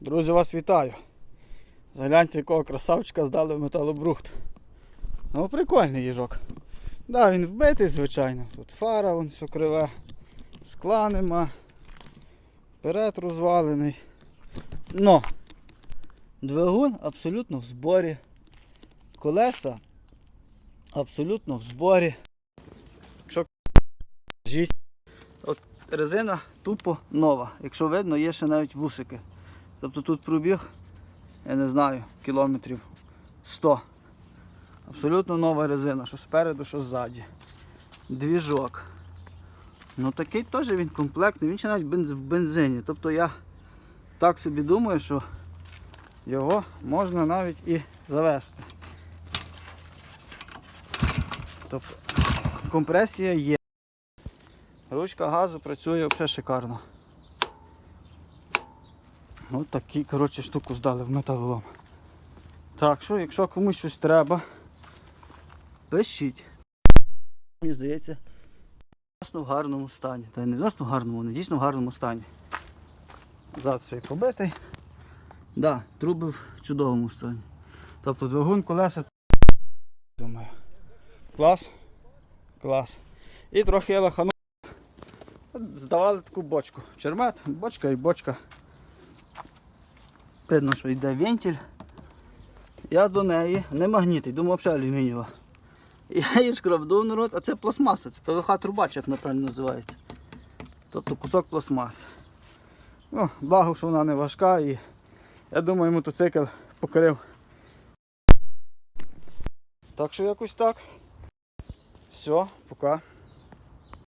Друзі, вас вітаю. Загляньте, якого красавчика здали в металобрухт. Ну, прикольний їжок. Да, він вбитий, звичайно. Тут фара, вон все криве, скла нема. Перед розвалений. Но двигун абсолютно в зборі. Колеса абсолютно в зборі. Якщо. От резина тупо нова. Якщо видно, є ще навіть вусики. Тобто тут пробіг, я не знаю, кілометрів 100. Абсолютно нова резина, що спереду, що ззаді. Двіжок. Ну такий теж він комплектний, він ще навіть в бензині. Тобто я так собі думаю, що його можна навіть і завести. Тобто компресія є. Ручка газу працює взагалі шикарно. Ось такі, коротше, штуку здали в металолом. Так що, якщо комусь щось треба, пишіть. Мені здається, дійсно в гарному стані. Та не дійсно в гарному, не дійсно в гарному стані. Ще й побитий. Да, труби в чудовому стані. Тобто двигун колеса. Думаю. Клас. Клас. І трохи я лаханув. Здавали таку бочку. Чермет, бочка і бочка. Видно, що йде вентиль. Я до неї не магнітий, думав взагалі алюмінієва. Я її шкрабнув народ, а це пластмаса, це ПВХ трубач, як правильно називається. Тобто кусок пластмаси. Ну, благо, що вона не важка і я думаю, мотоцикл покрив. Так що якось так. Все, пока.